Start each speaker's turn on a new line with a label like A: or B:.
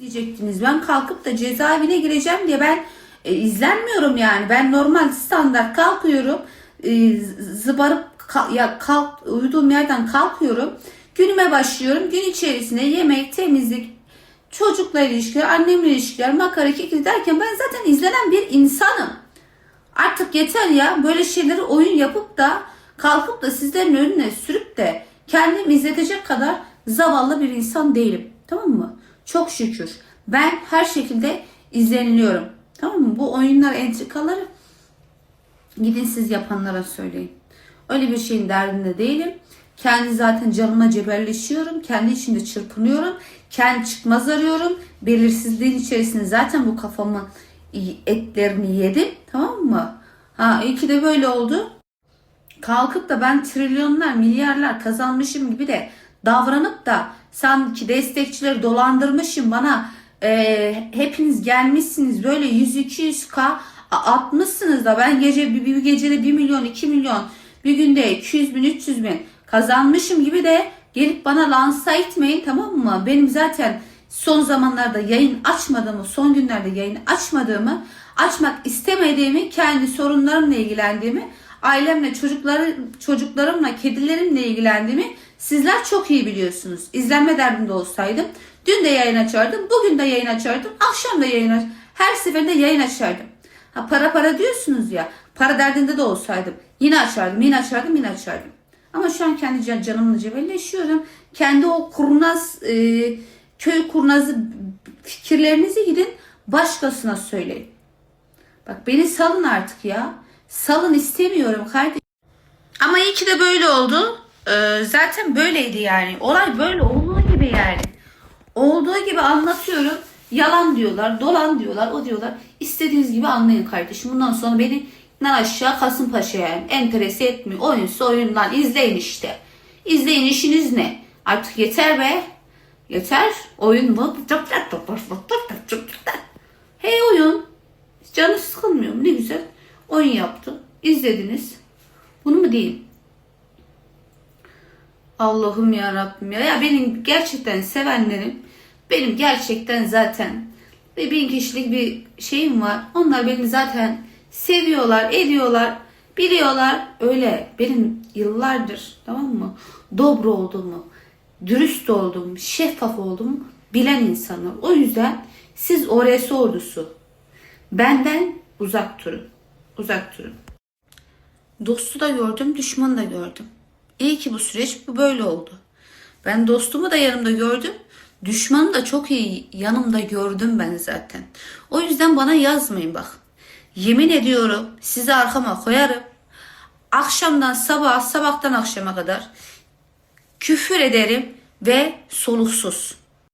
A: diyecektiniz. Ben kalkıp da cezaevine gireceğim diye ben e, izlenmiyorum yani. Ben normal standart kalkıyorum. E, zıbarıp ka- ya kalk uyuduğum yerden kalkıyorum. Günüme başlıyorum. Gün içerisinde yemek, temizlik, çocukla ilişkiler, annemle ilişkiler, makara kekil derken ben zaten izlenen bir insanım. Artık yeter ya böyle şeyleri oyun yapıp da kalkıp da sizlerin önüne sürüp de kendimi izletecek kadar zavallı bir insan değilim. Tamam mı? Çok şükür. Ben her şekilde izleniliyorum. Tamam mı? Bu oyunlar, entrikaları gidin siz yapanlara söyleyin. Öyle bir şeyin derdinde değilim. Kendi zaten canıma cebelleşiyorum. Kendi içinde çırpınıyorum. Kendi çıkmaz arıyorum. Belirsizliğin içerisinde zaten bu kafamın etlerini yedim. Tamam mı? Ha iyi ki de böyle oldu. Kalkıp da ben trilyonlar, milyarlar kazanmışım gibi de davranıp da sanki destekçileri dolandırmışım bana e, hepiniz gelmişsiniz böyle 100-200k a- atmışsınız da ben gece bir, bir gecede 1 milyon 2 milyon bir günde 200 bin 300 bin kazanmışım gibi de gelip bana lansa etmeyin tamam mı? Benim zaten son zamanlarda yayın açmadığımı, son günlerde yayın açmadığımı, açmak istemediğimi, kendi sorunlarımla ilgilendiğimi, ailemle, çocukları, çocuklarımla, kedilerimle ilgilendiğimi sizler çok iyi biliyorsunuz. İzlenme derdinde olsaydım dün de yayın açardım, bugün de yayın açardım, akşam da yayın aç her seferinde yayın açardım. Ha para para diyorsunuz ya, para derdinde de olsaydım yine açardım, yine açardım, yine açardım. Ama şu an kendi can- canımla cebelleşiyorum. Kendi o kurnaz, e, köy kurnazı fikirlerinizi gidin başkasına söyleyin. Bak beni salın artık ya. Salın istemiyorum kardeşim. Ama iyi ki de böyle oldu. Ee, zaten böyleydi yani. Olay böyle olduğu gibi yani. Olduğu gibi anlatıyorum. Yalan diyorlar, dolan diyorlar, o diyorlar. İstediğiniz gibi anlayın kardeşim. Bundan sonra beni nan aşağı Kasımpaşa'ya yani. enterese etmiyor. Oyunsa oyundan izleyin işte. İzleyin işiniz ne? Artık yeter be. Yeter. Oyun mu? Hey oyun. Canı sıkılmıyor mu? Ne güzel. Oyun yaptım. İzlediniz. Bunu mu diyeyim? Allah'ım ya Rabbim ya. Ya benim gerçekten sevenlerim benim gerçekten zaten ve bin kişilik bir şeyim var. Onlar beni zaten seviyorlar, ediyorlar, biliyorlar. Öyle benim yıllardır tamam mı? Dobro olduğumu, dürüst olduğumu, şeffaf olduğumu bilen insanlar. O yüzden siz ORS ordusu benden uzak durun. Uzak durun. Dostu da gördüm, düşmanı da gördüm. İyi ki bu süreç bu böyle oldu. Ben dostumu da yanımda gördüm. Düşmanı da çok iyi yanımda gördüm ben zaten. O yüzden bana yazmayın bak. Yemin ediyorum sizi arkama koyarım. Akşamdan sabaha, sabahtan akşama kadar küfür ederim ve soluksuz.